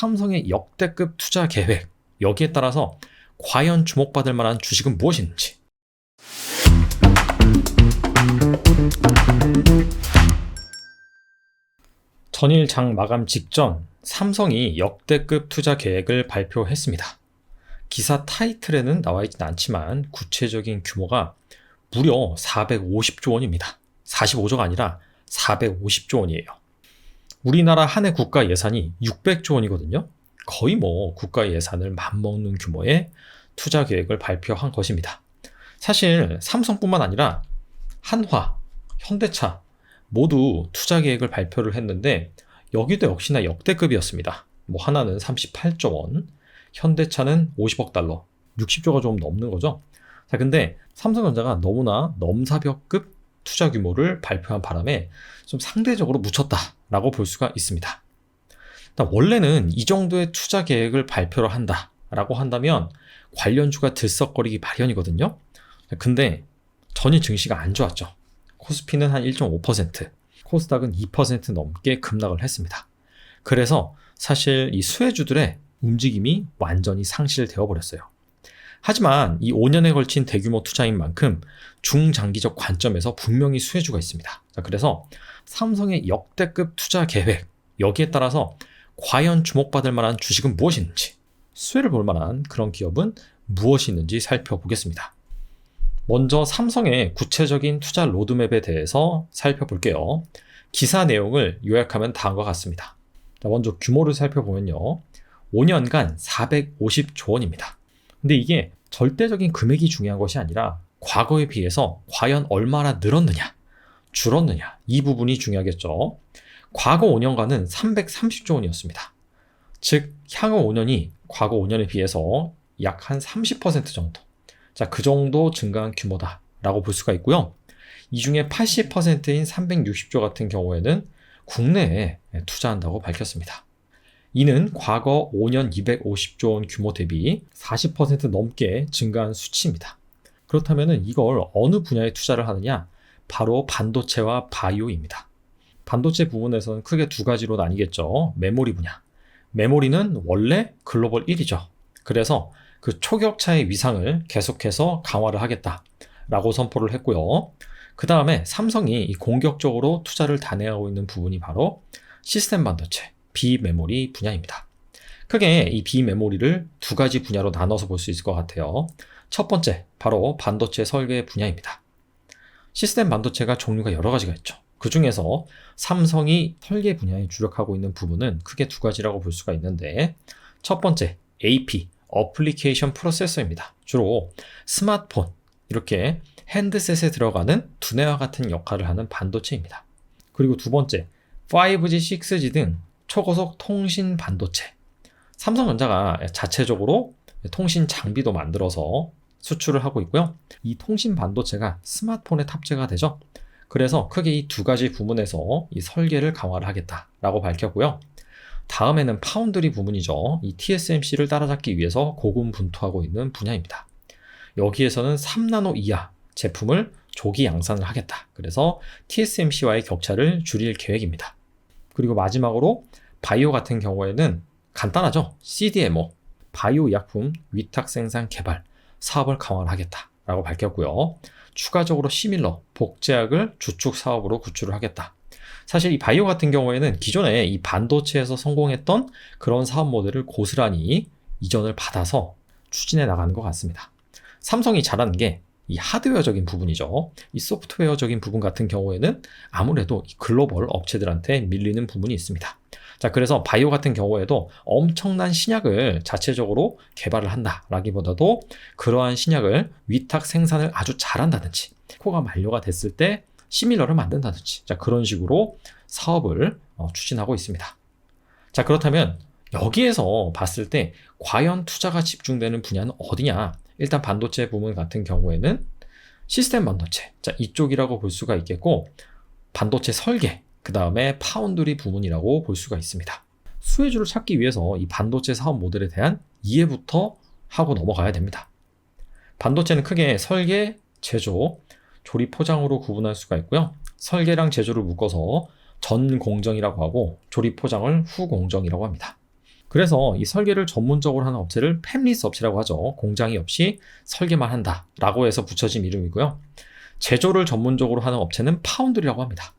삼성의 역대급 투자 계획, 여기에 따라서 과연 주목받을 만한 주식은 무엇인지. 전일 장 마감 직전 삼성이 역대급 투자 계획을 발표했습니다. 기사 타이틀에는 나와 있진 않지만 구체적인 규모가 무려 450조 원입니다. 45조가 아니라 450조 원이에요. 우리나라 한 해 국가 예산이 600조 원이거든요. 거의 뭐 국가 예산을 맞먹는 규모의 투자 계획을 발표한 것입니다. 사실 삼성뿐만 아니라 한화, 현대차 모두 투자 계획을 발표를 했는데 여기도 역시나 역대급이었습니다. 뭐 하나는 38조 원, 현대차는 50억 달러, 60조가 좀 넘는 거죠. 자, 근데 삼성전자가 너무나 넘사벽급 투자 규모를 발표한 바람에 좀 상대적으로 묻혔다라고 볼 수가 있습니다. 원래는 이 정도의 투자 계획을 발표를 한다라고 한다면 관련주가 들썩거리기 마련이거든요. 근데 전일 증시가 안 좋았죠. 코스피는 한 1.5%, 코스닥은 2% 넘게 급락을 했습니다. 그래서 사실 이 수혜주들의 움직임이 완전히 상실되어 버렸어요. 하지만 이 5년에 걸친 대규모 투자인 만큼 중장기적 관점에서 분명히 수혜주가 있습니다. 그래서 삼성의 역대급 투자 계획, 여기에 따라서 과연 주목받을 만한 주식은 무엇인지, 수혜를 볼 만한 그런 기업은 무엇이 있는지 살펴보겠습니다. 먼저 삼성의 구체적인 투자 로드맵에 대해서 살펴볼게요. 기사 내용을 요약하면 다음과 같습니다. 먼저 규모를 살펴보면요. 5년간 450조 원입니다. 근데 이게 절대적인 금액이 중요한 것이 아니라 과거에 비해서 과연 얼마나 늘었느냐, 줄었느냐, 이 부분이 중요하겠죠. 과거 5년간은 330조 원이었습니다. 즉, 향후 5년이 과거 5년에 비해서 약 한 30% 정도. 자, 그 정도 증가한 규모다라고 볼 수가 있고요. 이 중에 80%인 360조 같은 경우에는 국내에 투자한다고 밝혔습니다. 이는 과거 5년 250조 원 규모 대비 40% 넘게 증가한 수치입니다. 그렇다면 이걸 어느 분야에 투자를 하느냐? 바로 반도체와 바이오입니다. 반도체 부분에서는 크게 두 가지로 나뉘겠죠. 메모리 분야. 메모리는 원래 글로벌 1위죠. 그래서 그 초격차의 위상을 계속해서 강화를 하겠다라고 선포를 했고요. 그 다음에 삼성이 공격적으로 투자를 단행하고 있는 부분이 바로 시스템 반도체, 비메모리 분야입니다. 크게 이 비메모리를 두 가지 분야로 나눠서 볼 수 있을 것 같아요. 첫 번째, 바로 반도체 설계 분야입니다. 시스템 반도체가 종류가 여러 가지가 있죠. 그 중에서 삼성이 설계 분야에 주력하고 있는 부분은 크게 두 가지라고 볼 수가 있는데, 첫 번째, AP, 어플리케이션 프로세서입니다. 주로 스마트폰, 이렇게 핸드셋에 들어가는 두뇌와 같은 역할을 하는 반도체입니다. 그리고 두 번째, 5G, 6G 등 초고속 통신 반도체. 삼성전자가 자체적으로 통신 장비도 만들어서 수출을 하고 있고요. 이 통신 반도체가 스마트폰에 탑재가 되죠. 그래서 크게 이 두 가지 부분에서 이 설계를 강화를 하겠다라고 밝혔고요. 다음에는 파운드리 부분이죠. 이 TSMC를 따라잡기 위해서 고군분투하고 있는 분야입니다. 여기에서는 3나노 이하 제품을 조기 양산을 하겠다. 그래서 TSMC와의 격차를 줄일 계획입니다. 그리고 마지막으로 바이오 같은 경우에는 간단하죠. CDMO, 바이오 약품 위탁 생산 개발 사업을 강화를 하겠다라고 밝혔고요. 추가적으로 시밀러, 복제약을 주축 사업으로 구출을 하겠다. 사실 이 바이오 같은 경우에는 기존에 이 반도체에서 성공했던 그런 사업 모델을 고스란히 이전을 받아서 추진해 나가는 것 같습니다. 삼성이 잘하는 게 이 하드웨어적인 부분이죠. 이 소프트웨어적인 부분 같은 경우에는 아무래도 글로벌 업체들한테 밀리는 부분이 있습니다. 자, 그래서 바이오 같은 경우에도 엄청난 신약을 자체적으로 개발을 한다라기보다도 그러한 신약을 위탁 생산을 아주 잘한다든지 코가 만료가 됐을 때 시밀러를 만든다든지 자, 그런 식으로 사업을 어, 추진하고 있습니다. 자, 그렇다면 여기에서 봤을 때 과연 투자가 집중되는 분야는 어디냐? 일단 반도체 부분 같은 경우에는 시스템 반도체. 자, 이쪽이라고 볼 수가 있겠고 반도체 설계, 그 다음에 파운드리 부분이라고 볼 수가 있습니다. 수혜주를 찾기 위해서 이 반도체 사업 모델에 대한 이해부터 하고 넘어가야 됩니다. 반도체는 크게 설계, 제조, 조립 포장으로 구분할 수가 있고요. 설계랑 제조를 묶어서 전 공정이라고 하고 조립 포장을 후 공정이라고 합니다. 그래서 이 설계를 전문적으로 하는 업체를 팹리스 업체라고 하죠. 공장이 없이 설계만 한다 라고 해서 붙여진 이름이고요. 제조를 전문적으로 하는 업체는 파운드리라고 합니다.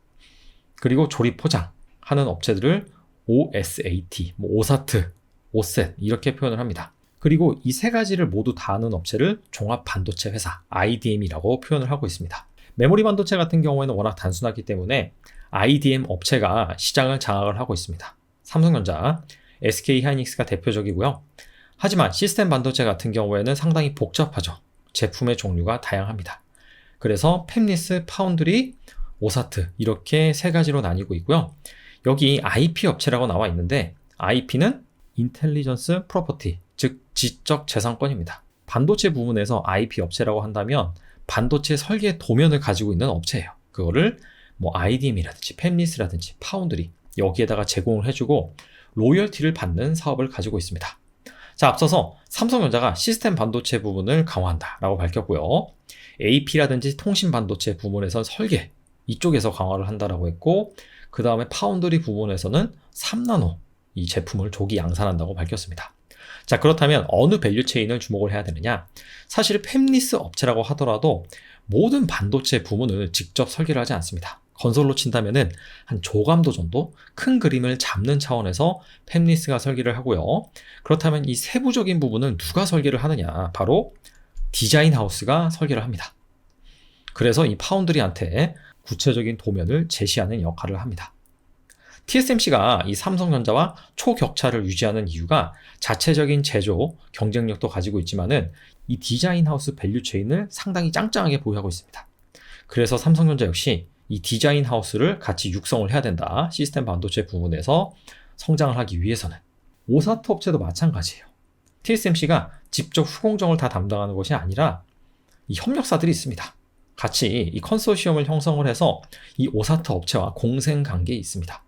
그리고 조립 포장 하는 업체들을 OSAT, 뭐 오사트, 오셋 이렇게 표현을 합니다. 그리고 이 세 가지를 모두 다 하는 업체를 종합 반도체 회사 IDM이라고 표현을 하고 있습니다. 메모리 반도체 같은 경우에는 워낙 단순하기 때문에 IDM 업체가 시장을 장악을 하고 있습니다. 삼성전자, SK 하이닉스가 대표적이고요. 하지만 시스템 반도체 같은 경우에는 상당히 복잡하죠. 제품의 종류가 다양합니다. 그래서 팹리스, 파운드리, 오사트 이렇게 세 가지로 나뉘고 있고요. 여기 IP 업체라고 나와 있는데 IP는 인텔리전스 프로퍼티, 즉 지적 재산권입니다. 반도체 부분에서 IP 업체라고 한다면 반도체 설계 도면을 가지고 있는 업체예요. 그거를 뭐 IDM이라든지 팹리스라든지 파운드리 여기에다가 제공을 해주고 로열티를 받는 사업을 가지고 있습니다. 자, 앞서서 삼성전자가 시스템 반도체 부분을 강화한다라고 밝혔고요. AP라든지 통신 반도체 부분에선 설계 이쪽에서 강화를 한다라고 했고 그 다음에 파운드리 부분에서는 3나노 이 제품을 조기 양산한다고 밝혔습니다. 자, 그렇다면 어느 밸류 체인을 주목을 해야 되느냐? 사실 팹리스 업체라고 하더라도 모든 반도체 부문을 직접 설계를 하지 않습니다. 건설로 친다면은 한 조감도 정도 큰 그림을 잡는 차원에서 팹리스가 설계를 하고요. 그렇다면 이 세부적인 부분은 누가 설계를 하느냐? 바로 디자인 하우스가 설계를 합니다. 그래서 이 파운드리한테 구체적인 도면을 제시하는 역할을 합니다. TSMC가 이 삼성전자와 초격차를 유지하는 이유가 자체적인 제조, 경쟁력도 가지고 있지만은 이 디자인 하우스 밸류 체인을 상당히 짱짱하게 보유하고 있습니다. 그래서 삼성전자 역시 이 디자인 하우스를 같이 육성을 해야 된다. 시스템 반도체 부분에서 성장을 하기 위해서는. 오사트 업체도 마찬가지예요. TSMC가 직접 후공정을 다 담당하는 것이 아니라 이 협력사들이 있습니다. 같이 이 컨소시엄을 형성을 해서 이 오사트 업체와 공생 관계에 있습니다.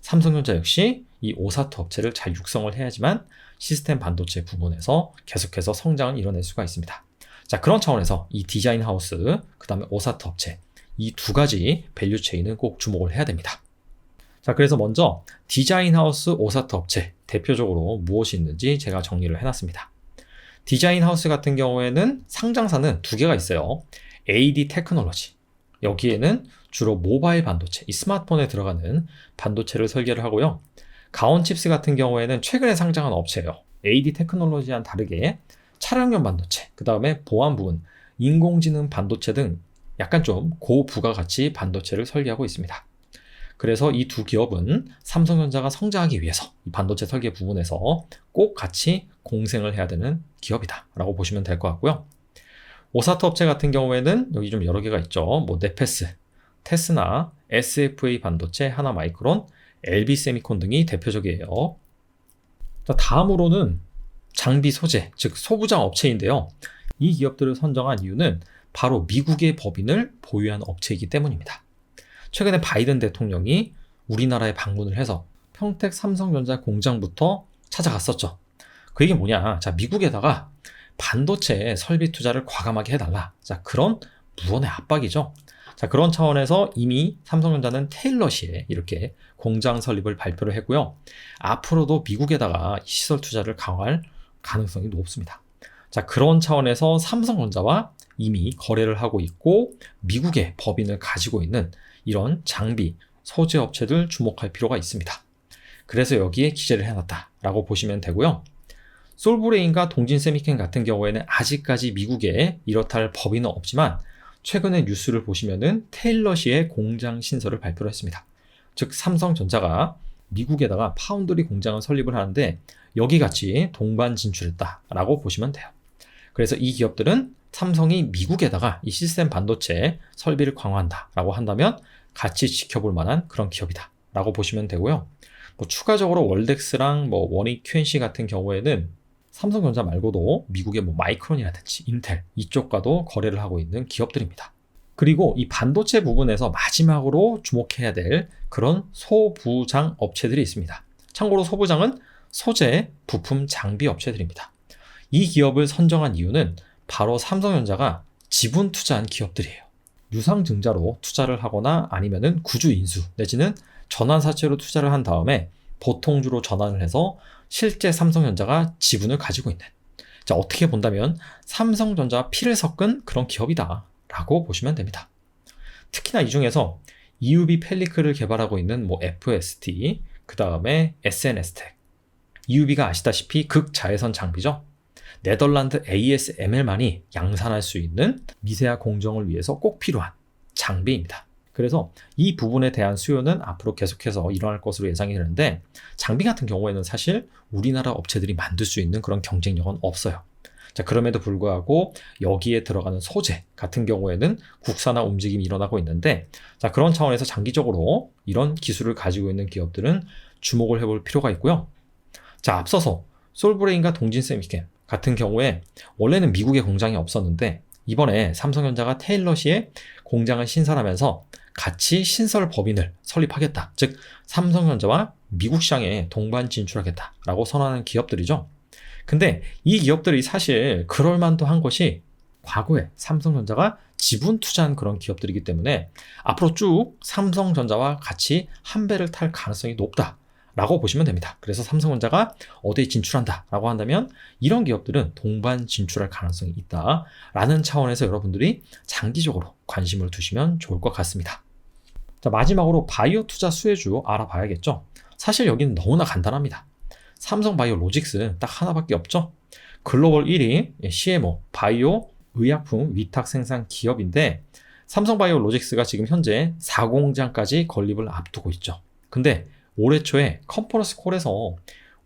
삼성전자 역시 이 오사트 업체를 잘 육성을 해야지만 시스템 반도체 부분에서 계속해서 성장을 이뤄낼 수가 있습니다. 자, 그런 차원에서 이 디자인 하우스, 그 다음에 오사트 업체, 이 두 가지 밸류 체인은 꼭 주목을 해야 됩니다. 자, 그래서 먼저 디자인 하우스 오사트 업체, 대표적으로 무엇이 있는지 제가 정리를 해놨습니다. 디자인 하우스 같은 경우에는 상장사는 두 개가 있어요. AD 테크놀로지. 여기에는 주로 모바일 반도체, 이 스마트폰에 들어가는 반도체를 설계를 하고요. 가온칩스 같은 경우에는 최근에 상장한 업체예요. AD 테크놀로지와는 다르게 차량용 반도체, 그 다음에 보안 부분, 인공지능 반도체 등 약간 좀 고부가가치 반도체를 설계하고 있습니다. 그래서 이 두 기업은 삼성전자가 성장하기 위해서 이 반도체 설계 부분에서 꼭 같이 공생을 해야 되는 기업이다 라고 보시면 될 것 같고요. 오사트 업체 같은 경우에는 여기 좀 여러 개가 있죠. 뭐 네페스, 테스나, SFA 반도체, 하나 마이크론, LB 세미콘 등이 대표적이에요. 자, 다음으로는 장비 소재, 즉 소부장 업체인데요. 이 기업들을 선정한 이유는 바로 미국의 법인을 보유한 업체이기 때문입니다. 최근에 바이든 대통령이 우리나라에 방문을 해서 평택 삼성전자 공장부터 찾아갔었죠. 그 얘기 뭐냐? 자, 미국에다가 반도체 설비 투자를 과감하게 해달라. 자, 그런 무언의 압박이죠. 자, 그런 차원에서 이미 삼성전자는 테일러시에 이렇게 공장 설립을 발표를 했고요. 앞으로도 미국에다가 시설 투자를 강화할 가능성이 높습니다. 자, 그런 차원에서 삼성전자와 이미 거래를 하고 있고 미국의 법인을 가지고 있는 이런 장비, 소재 업체들 주목할 필요가 있습니다. 그래서 여기에 기재를 해놨다라고 보시면 되고요. 솔브레인과 동진세미켄 같은 경우에는 아직까지 미국에 이렇다 할 법인은 없지만 최근에 뉴스를 보시면은 테일러시의 공장 신설을 발표를 했습니다. 즉 삼성전자가 미국에다가 파운드리 공장을 설립을 하는데 여기 같이 동반 진출했다라고 보시면 돼요. 그래서 이 기업들은 삼성이 미국에다가 이 시스템 반도체 설비를 강화한다라고 한다면 같이 지켜볼 만한 그런 기업이다라고 보시면 되고요. 뭐 추가적으로 월덱스랑 뭐 원익 QNC 같은 경우에는 삼성전자 말고도 미국의 뭐 마이크론이라든지 인텔 이쪽과도 거래를 하고 있는 기업들입니다. 그리고 이 반도체 부분에서 마지막으로 주목해야 될 그런 소부장 업체들이 있습니다. 참고로 소부장은 소재, 부품, 장비 업체들입니다. 이 기업을 선정한 이유는 바로 삼성전자가 지분 투자한 기업들이에요. 유상증자로 투자를 하거나 아니면은 구주 인수 내지는 전환사채로 투자를 한 다음에 보통주로 전환을 해서 실제 삼성전자가 지분을 가지고 있는 자, 어떻게 본다면 삼성전자와 피를 섞은 그런 기업이다 라고 보시면 됩니다. 특히나 이 중에서 EUV 펠리클을 개발하고 있는 뭐 FST, 그 다음에 SNS텍. EUV가 아시다시피 극자외선 장비죠. 네덜란드 ASML만이 양산할 수 있는 미세화 공정을 위해서 꼭 필요한 장비입니다. 그래서 이 부분에 대한 수요는 앞으로 계속해서 일어날 것으로 예상이 되는데 장비 같은 경우에는 사실 우리나라 업체들이 만들 수 있는 그런 경쟁력은 없어요. 자, 그럼에도 불구하고 여기에 들어가는 소재 같은 경우에는 국산화 움직임이 일어나고 있는데 자, 그런 차원에서 장기적으로 이런 기술을 가지고 있는 기업들은 주목을 해볼 필요가 있고요. 자, 앞서서 솔브레인과 동진 세미캠 같은 경우에 원래는 미국에 공장이 없었는데 이번에 삼성전자가 테일러시에 공장을 신설하면서 같이 신설 법인을 설립하겠다. 즉 삼성전자와 미국 시장에 동반 진출하겠다라고 선언하는 기업들이죠. 근데 이 기업들이 사실 그럴 만도 한 것이 과거에 삼성전자가 지분 투자한 그런 기업들이기 때문에 앞으로 쭉 삼성전자와 같이 한 배를 탈 가능성이 높다. 라고 보시면 됩니다. 그래서 삼성전자가 어디에 진출한다 라고 한다면 이런 기업들은 동반 진출할 가능성이 있다 라는 차원에서 여러분들이 장기적으로 관심을 두시면 좋을 것 같습니다. 자, 마지막으로 바이오 투자 수혜주 알아봐야겠죠. 사실 여기는 너무나 간단합니다. 삼성 바이오 로직스 딱 하나밖에 없죠. 글로벌 1위 CMO 바이오 의약품 위탁 생산 기업인데 삼성 바이오 로직스가 지금 현재 4공장까지 건립을 앞두고 있죠. 근데 올해 초에 컨퍼런스 콜에서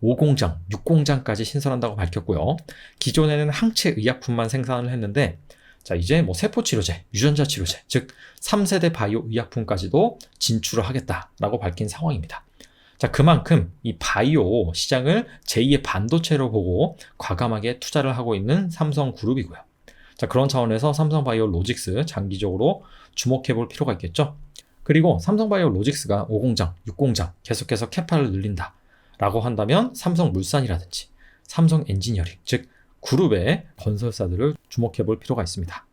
5공장, 6공장까지 신설한다고 밝혔고요. 기존에는 항체 의약품만 생산을 했는데 자, 이제 뭐 세포치료제, 유전자 치료제, 즉 3세대 바이오 의약품까지도 진출을 하겠다라고 밝힌 상황입니다. 자, 그만큼 이 바이오 시장을 제2의 반도체로 보고 과감하게 투자를 하고 있는 삼성 그룹이고요. 자, 그런 차원에서 삼성 바이오 로직스 장기적으로 주목해 볼 필요가 있겠죠. 그리고 삼성바이오 로직스가 5공장, 6공장 계속해서 캐파를 늘린다. 라고 한다면 삼성물산이라든지 삼성 엔지니어링, 즉 그룹의 건설사들을 주목해 볼 필요가 있습니다.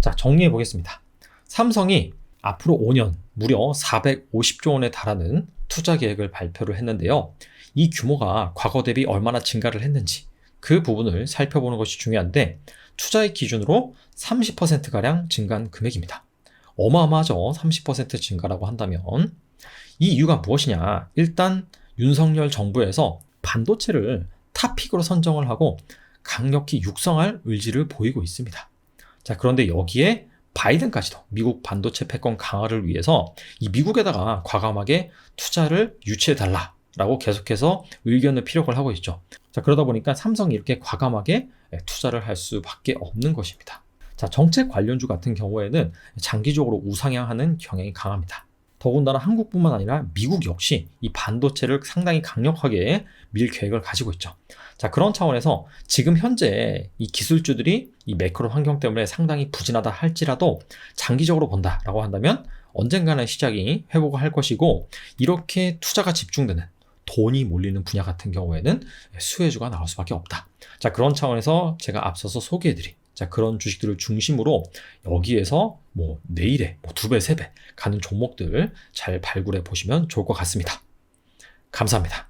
자, 정리해 보겠습니다. 삼성이 앞으로 5년 무려 450조 원에 달하는 투자 계획을 발표를 했는데요. 이 규모가 과거 대비 얼마나 증가를 했는지 그 부분을 살펴보는 것이 중요한데 투자의 기준으로 30%가량 증가한 금액입니다. 어마어마하죠. 30% 증가라고 한다면. 이 이유가 무엇이냐? 일단 윤석열 정부에서 반도체를 탑픽으로 선정을 하고 강력히 육성할 의지를 보이고 있습니다. 자, 그런데 여기에 바이든까지도 미국 반도체 패권 강화를 위해서 이 미국에다가 과감하게 투자를 유치해달라 라고 계속해서 의견을 피력을 하고 있죠. 자, 그러다 보니까 삼성이 이렇게 과감하게 투자를 할 수밖에 없는 것입니다. 자, 정책 관련주 같은 경우에는 장기적으로 우상향하는 경향이 강합니다. 더군다나 한국뿐만 아니라 미국 역시 이 반도체를 상당히 강력하게 밀 계획을 가지고 있죠. 자, 그런 차원에서 지금 현재 이 기술주들이 이 매크로 환경 때문에 상당히 부진하다 할지라도 장기적으로 본다라고 한다면 언젠가는 시작이 회복을 할 것이고 이렇게 투자가 집중되는 돈이 몰리는 분야 같은 경우에는 수혜주가 나올 수밖에 없다. 자, 그런 차원에서 제가 앞서서 소개해드린 자, 그런 주식들을 중심으로 여기에서 뭐 내일에 뭐 두 배, 세 배 가는 종목들 잘 발굴해 보시면 좋을 것 같습니다. 감사합니다.